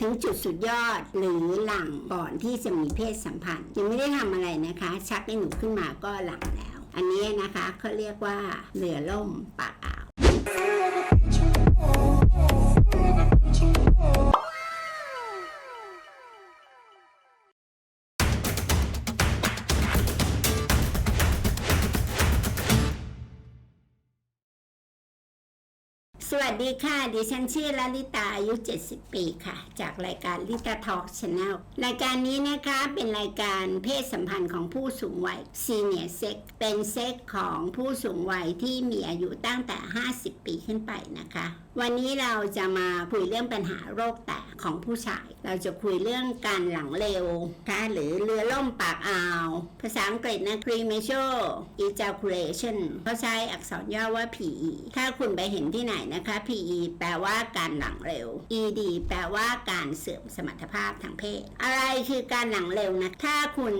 ถึงจุดสุดยอดหรือหลังก่อนที่จะมีเพศสัมพันธ์ยังไม่ได้ทำอะไรนะคะ ชักให้หนูขึ้นมาก็หลังแล้ว อันนี้นะคะเขาเรียกว่าเรือล่มปากอ่าว สวัสดีค่ะ ดิฉันชื่อลลิตาอายุ 70 ปีค่ะ จากรายการลิตาทอล์กชาแนลรายการนี้นะคะเป็นรายการเพศสัมพันธ์ของผู้สูงวัยซีเนียเซ็กเป็นเซ็กของผู้สูงวัยที่มีอายุตั้งแต่ 50 ปีขึ้นไปนะคะ วันนี้เราจะมาคุยเรื่องปัญหาโรคแตก ของผู้ชาย เราจะคุยเรื่องการหลังเร็วค่ะหรือเรือล่มปากอ่าว ภาษาอังกฤษนะ premature ejaculation เขาใช้อักษรย่อว่า PE ถ้าคุณไปเห็นที่ไหนนะคะ PE แปลว่าการหลังเร็ว ED แปลว่าการเสื่อมสมรรถภาพทางเพศ อะไรคือการหลังเร็วนะ ถ้าคุณ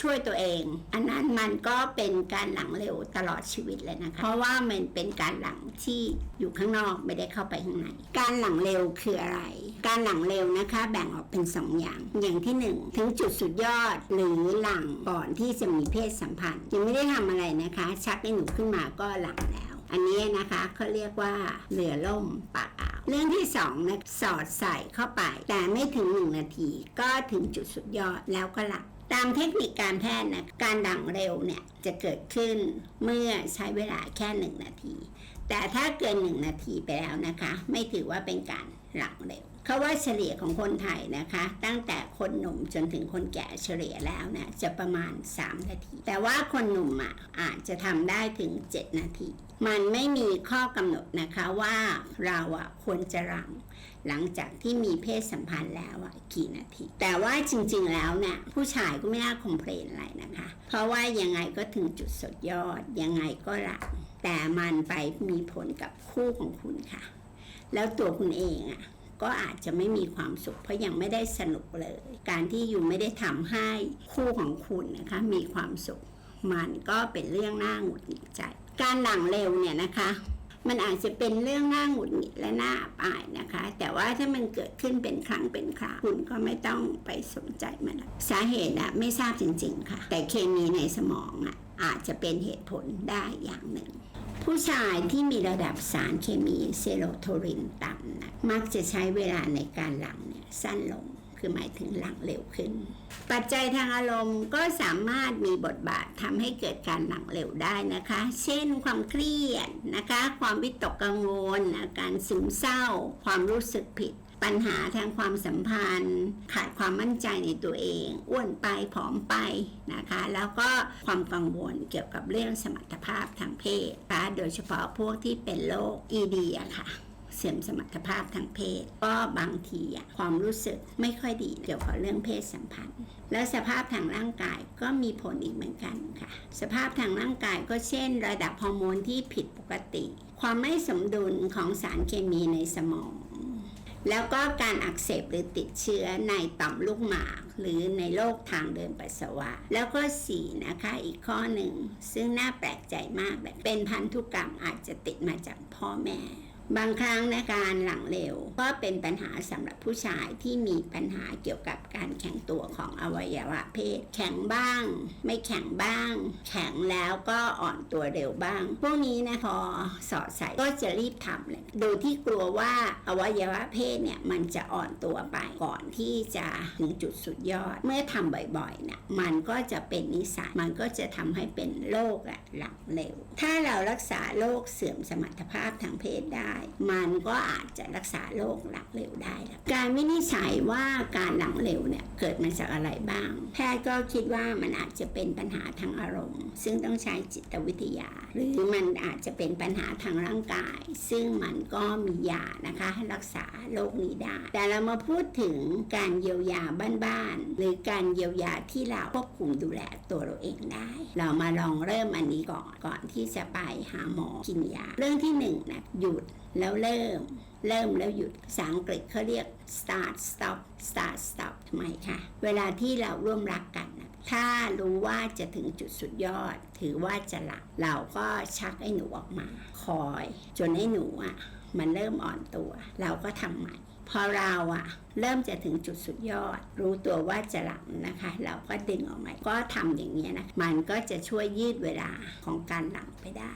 ช่วยตัวเอง อันนั้นมันก็เป็นการหลังเร็วตลอดชีวิตเลยนะคะ เพราะว่ามันเป็นการหลังที่อยู่ข้างนอกไม่ได้เข้าไปข้างใน การหลังเร็วคืออะไร การหลังเร็วนะคะ แบ่งออกเป็นสองอย่าง อย่างที่หนึ่งถึงจุดสุดยอดหรือหลังก่อนที่จะมีเพศสัมพันธ์ ยังไม่ได้ทำอะไรนะคะ ชักให้หนูขึ้นมาก็หลังแล้ว อันนี้นะคะเขาเรียกว่าเรือล่มปากอ่าวเรื่องที่สองนะสอดใส่เข้าไป แต่ไม่ถึงหนึ่งนาที ก็ถึงจุดสุดยอดแล้วก็หลับตามเทคนิคการแพทย์นะการดังเร็วเนี่ยจะเกิดขึ้นเมื่อใช้เวลาแค่หนึ่งนาที แต่ถ้าเกินหนึ่งนาทีไปแล้วนะคะ ไม่ถือว่าเป็นการหลังเร็ว เขาว่าเฉลี่ยของคนไทยนะคะ ตั้งแต่คนหนุ่มจนถึงคนแก่เฉลี่ยแล้วนะจะประมาณ 3 นาที แต่ว่าคนหนุ่มอะอาจจะทำได้ถึง 7 นาที มันไม่มีข้อกำหนดนะคะว่าเราอะควรจะหลังหลังจากที่มีเพศสัมพันธ์แล้วอะกี่นาที แต่ว่าจริงๆแล้วเนี่ยผู้ชายก็ไม่น่าคอมเพลนอะไรนะคะ เพราะว่ายังไงก็ถึงจุดสุดยอด ยังไงก็หลังแต่มันไปมีผลกับคู่ของคุณค่ะ แล้วตัวคุณเองอะ ก็อาจจะไม่มีความสุข เพราะยังไม่ได้สนุกเลย การที่อยู่ไม่ได้ทำให้คู่ของคุณนะคะมีความสุข มันก็เป็นเรื่องน่าหงุดหงิดใจ การหลังเร็วเนี่ยนะคะมันอาจจะเป็นเรื่องน่าหงุดหงิดและน่าอับอายนะคะ แต่ว่าถ้ามันเกิดขึ้นเป็นครั้งเป็นคราวคุณก็ไม่ต้องไปสนใจมันสาเหตุอะไม่ทราบจริง ๆ ค่ะ แต่เคมีในสมองอะอาจจะเป็นเหตุผลได้อย่างหนึ่ง ผู้ชายที่มีระดับสารเคมีเซโรโทนินต่ำนะมักจะใช้เวลาในการหลังเนี่ยสั้นลงคือหมายถึงหลังเร็วขึ้น ปัจจัยทางอารมณ์ก็สามารถมีบทบาททำให้เกิดการหลังเร็วได้นะคะ เช่นความเครียดนะคะ ความวิตกกังวลอาการซึมเศร้า ความรู้สึกผิด ปัญหาทางความสัมพันธ์ ขาดความมั่นใจในตัวเอง อ้วนไปผอมไปนะคะ แล้วก็ความกังวลเกี่ยวกับเรื่องสมรรถภาพทางเพศนะคะโดยเฉพาะพวกที่เป็นโรค ED อะค่ะเสื่อมสมรรถภาพทางเพศ ก็บางทีความรู้สึกไม่ค่อยดีเกี่ยวกับเรื่องเพศสัมพันธ์ แล้วสภาพทางร่างกายก็มีผลอีกเหมือนกันค่ะ สภาพทางร่างกายก็เช่น ระดับฮอร์โมนที่ผิดปกติ ความไม่สมดุลของสารเคมีในสมอง แล้วก็การอักเสบหรือติดเชื้อในต่อมลูกหมาก หรือในโรคทางเดินปัสสาวะ แล้วก็สี่นะคะอีกข้อหนึ่ง ซึ่งน่าแปลกใจมากแบบเป็นพันธุกรรมอาจจะติดมาจากพ่อแม่ บางครั้งในการหลังเร็วก็เป็นปัญหาสำหรับผู้ชายที่มีปัญหาเกี่ยวกับการแข็งตัวของอวัยวะเพศ แข็งบ้าง ไม่แข็งบ้าง แข็งแล้วก็อ่อนตัวเร็วบ้าง พวกนี้นะพอสอดใส่ก็จะรีบทำเลยโดยที่กลัวว่าอวัยวะเพศเนี่ยมันจะอ่อนตัวไปก่อนที่จะถึงจุดสุดยอด เมื่อทำบ่อยๆเนี่ยมันก็จะเป็นนิสัยมันก็จะทำให้เป็นโรคอะหลังเร็ว ถ้าเรารักษาโรคเสื่อมสมรรถภาพทางเพศได้มันก็อาจจะรักษาโรคหลังเร็วได้ การวินิจฉัยว่าการหลังเร็วเนี่ยเกิดมาจากอะไรบ้าง แพทย์ก็คิดว่ามันอาจจะเป็นปัญหาทางอารมณ์ ซึ่งต้องใช้จิตวิทยา หรือมันอาจจะเป็นปัญหาทางร่างกาย ซึ่งมันก็มียานะคะให้รักษาโรคนี้ได้ แต่เรามาพูดถึงการเยียวยาบ้านๆหรือการเยียวยาที่เราควบคุมดูแลตัวเราเองได้ เรามาลองเริ่มอันนี้ก่อนก่อนที่จะไปหาหมอกินยา เรื่องที่หนึ่งนะหยุด แล้วเริ่ม เริ่มแล้วหยุดภาษาอังกฤษเขาเรียก start stop start stop ทำไมคะ เวลาที่เราร่วมรักกันนะถ้ารู้ว่าจะถึงจุดสุดยอด ถือว่าจะหลับเราก็ชักไอ้หนูออกมา คอย จนไอ้หนูอะ มันเริ่มอ่อนตัว เราก็ทำใหม่พอเราอะเริ่มจะถึงจุดสุดยอด รู้ตัวว่าจะหลังนะคะ เราก็ดึงออกมาก็ทำอย่างนี้นะมันก็จะช่วยยืดเวลาของการหลังไปได้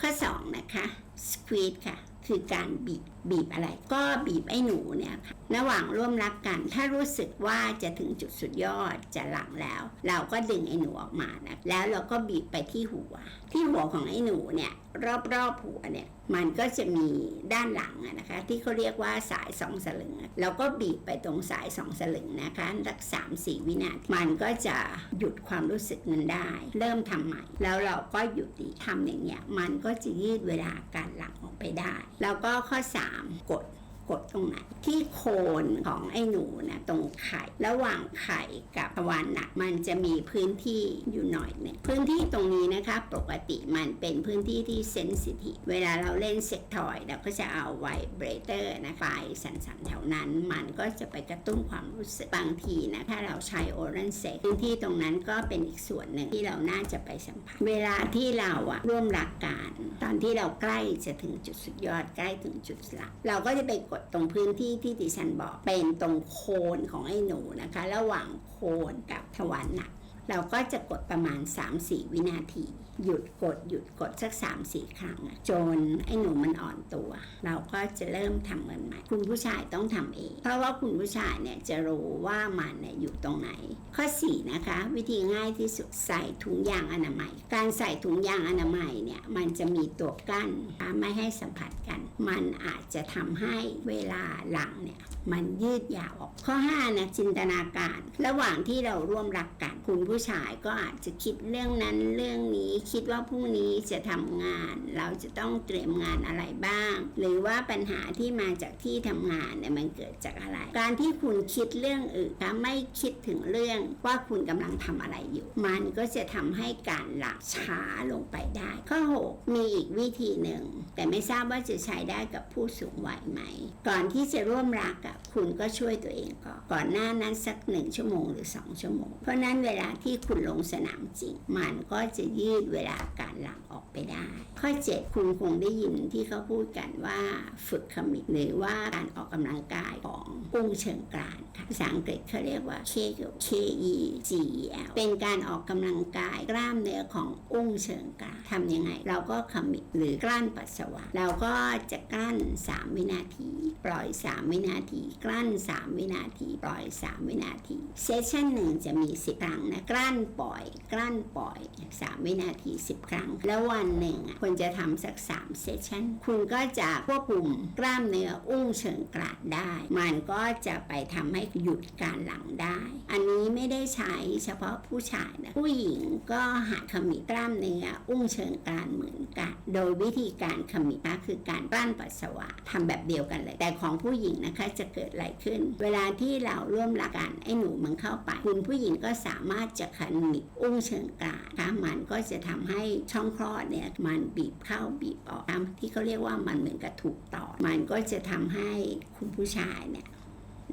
ข้อ 2 นะคะ squeeze ค่ะ คือการบีบบีบอะไร ก็บีบไอ้หนูเนี่ยค่ะระหว่างร่วมรักกัน ถ้ารู้สึกว่าจะถึงจุดสุดยอดจะหลังแล้ว เราก็ดึงไอ้หนูออกมานะแล้วเราก็บีบไปที่หัว ที่หัวของไอ้หนูเนี่ย รอบๆหัวเนี่ยมันก็จะมีด้านหลังนะคะที่เขาเรียกว่าสายสองสลึงเราก็บีบไปตรงสายสองสลึงนะคะสักสามสี่วินาทีมันก็จะหยุดความรู้สึกนั้นได้ เริ่มทำใหม่ แล้วเราก็หยุดดีทำอย่างเงี้ยมันก็จะยืดเวลาการหลังออกไปได้ แล้วก็ข้อ 3 กด กดตรงไหนที่โคนของไอ้หนูนะตรงไข่ ระหว่างไข่กับทวารหนักมันจะมีพื้นที่อยู่หน่อยหนึ่งพื้นที่ตรงนี้นะคะปกติมันเป็นพื้นที่ที่เซนซิทีฟเวลาเราเล่นเซ็กทอยเราก็จะเอาไวเบรเตอร์นะไฟสันๆแถวนั้น มันก็จะไปกระตุ้นความรู้สึกบางทีนะถ้าเราใช้โอรันเซ็กพื้นที่ตรงนั้นก็เป็นอีกส่วนหนึ่งที่เราน่าจะไปสัมผัส เวลาที่เราอะร่วมรักกันตอน ที่เราใกล้จะถึงจุดสุดยอดใกล้ถึงจุดหลักเราก็จะไปกดตรงพื้นที่ที่ดิฉันบอกเป็นตรงโคนของไอ้หนูนะคะ ระหว่างโคนกับทวารหนัก เราก็จะกดประมาณ 3-4 วินาที หยุดกดหยุดกดสัก3-4ครั้งจนไอ้หนูมันอ่อนตัว เราก็จะเริ่มทำมันใหม่ คุณผู้ชายต้องทำเอง เพราะว่าคุณผู้ชายเนี่ยจะรู้ว่ามันเนี่ยอยู่ตรงไหน ข้อ 4 นะคะ วิธีง่ายที่สุดใส่ถุงยางอนามัย การใส่ถุงยางอนามัยเนี่ยมันจะมีตัวกั้นนะคะไม่ให้สัมผัสกัน มันอาจจะทำให้เวลาหลังเนี่ยมันยืดยาวออก ข้อ5นะจินตนาการ ระหว่างที่เราร่วมรักกัน คุณผู้ชายก็อาจจะคิดเรื่องนั้นเรื่องนี้คิดว่าพรุ่งนี้จะทำงาน เราจะต้องเตรียมงานอะไรบ้าง หรือว่าปัญหาที่มาจากที่ทำงานเนี่ยมันเกิดจากอะไร การที่คุณคิดเรื่องอื่นไม่คิดถึงเรื่องว่าคุณกำลังทำอะไรอยู่ มันก็จะทำให้การหลับช้าลงไปได้ ข้อ 6 มีอีกวิธีหนึ่ง แต่ไม่ทราบว่าจะใช้ได้กับผู้สูงวัยไหม ก่อนที่จะร่วมรักอะคุณก็ช่วยตัวเองก่อนก่อนหน้านั้นสักหนึ่งชั่วโมงหรือ 2 ชั่วโมง เพราะนั้นเวลาที่คุณลงสนามจริง มันก็จะยืดเวลาการหลังออกไปได้ ข้อ 7 คุณคงได้ยินที่เขาพูดกันว่าฝึกขมิบหรือว่าการออกกำลังกายของกุ้งเชิงกรานค่ะภาษาอังกฤษเขาเรียกว่า Kegel K E G E L เป็นการออกกำลังกายกล้ามเนื้อของอุ้งเชิงกรานทำยังไง เราก็ขมิบหรือกลั้นปัสสาวะ เราก็จะกลั้น 3 วินาที ปล่อย 3 วินาที กลั้น 3 วินาที ปล่อย 3 วินาทีเซสชั่นหนึ่งจะมี10ครั้งนะกลั้นปล่อย กลั้นปล่อย 3 วินาที10 ครั้ง แล้ววันหนึ่งอะควรจะทำสัก 3 เซสชันคุณก็จะควบคุมกล้ามเนื้ออุ้งเชิงกรานได้ มันก็จะไปทำให้หยุดการหลังได้ อันนี้ไม่ได้ใช้เฉพาะผู้ชายนะผู้หญิงก็หัดขมิบกล้ามเนื้ออุ้งเชิงกรานเหมือนกัน โดยวิธีการขมิบนะคือการกลั้นปัสสาวะทำแบบเดียวกันเลย แต่ของผู้หญิงนะคะจะเกิดอะไรขึ้น เวลาที่เราร่วมรักกันไอ้หนูมันเข้าไป คุณผู้หญิงก็สามารถจะขมิบอุ้งเชิงกรานนะมันก็จะทำให้ช่องคลอดเนี่ยมันบีบเข้าบีบออกที่เขาเรียกว่ามันเหมือนกับถูกต่อ มันก็จะทำให้คุณผู้ชายเนี่ย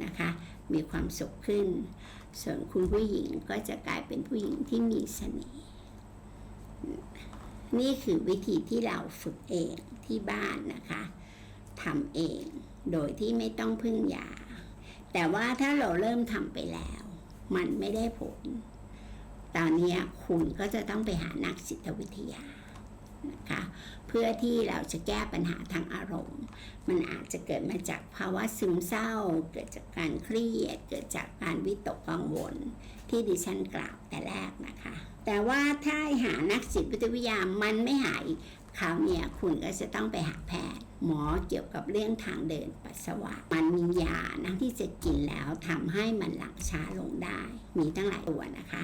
นะคะมีความสุขขึ้น ส่วนคุณผู้หญิงก็จะกลายเป็นผู้หญิงที่มีเสน่ห์นี่คือวิธีที่เราฝึกเองที่บ้านนะคะทำเองโดยที่ไม่ต้องพึ่งยา แต่ว่าถ้าเราเริ่มทำไปแล้ว มันไม่ได้ผล ตอนนี้คุณก็จะต้องไปหานักจิตวิทยานะคะเพื่อที่เราจะแก้ปัญหาทางอารมณ์ มันอาจจะเกิดมาจากภาวะซึมเศร้า เกิดจากการเครียด เกิดจากการวิตกกังวล ที่ดิฉันกล่าวแต่แรกนะคะ แต่ว่าถ้าหานักจิตวิทยามันไม่หายคราวเนี้ยคุณก็จะต้องไปหาแพทย์หมอเกี่ยวกับเรื่องทางเดินปัสสาวะ มันมียานะที่จะกินแล้วทำให้มันหลังช้าลงได้ มีตั้งหลายตัวนะคะ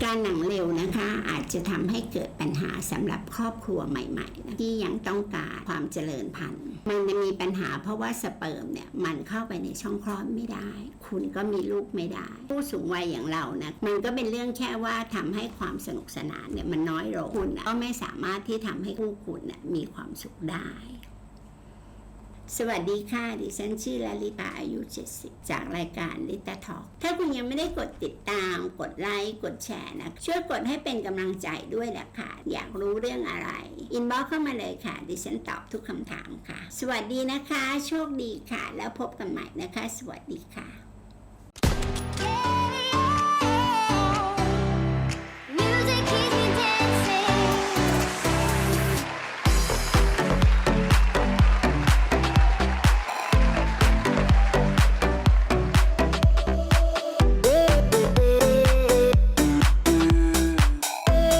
การหนังเร็วนะคะอาจจะทำให้เกิดปัญหาสำหรับครอบครัวใหม่ๆนะที่ยังต้องการความเจริญพันธุ์ มันจะมีปัญหาเพราะว่าสเปิร์มเนี่ยมันเข้าไปในช่องคลอดไม่ได้ คุณก็มีลูกไม่ได้ ผู้สูงวัยอย่างเรานะมันก็เป็นเรื่องแค่ว่าทำให้ความสนุกสนานเนี่ยมันน้อยลงคุณก็ไม่สามารถที่ทำให้คู่คุณน่ะมีความสุขได้ สวัสดีค่ะ ดิฉันชื่อลลิตาอายุ 70 จากรายการลิตาทอกถ้าคุณยังไม่ได้กดติดตาม กดไลค์ กดแชร์นะ ช่วยกดให้เป็นกำลังใจด้วยนะคะอยากรู้เรื่องอะไร อินบ็อกเข้ามาเลยค่ะ ดิฉันตอบทุกคำถามค่ะ สวัสดีนะคะ โชคดีค่ะ แล้วพบกันใหม่นะคะ สวัสดีค่ะ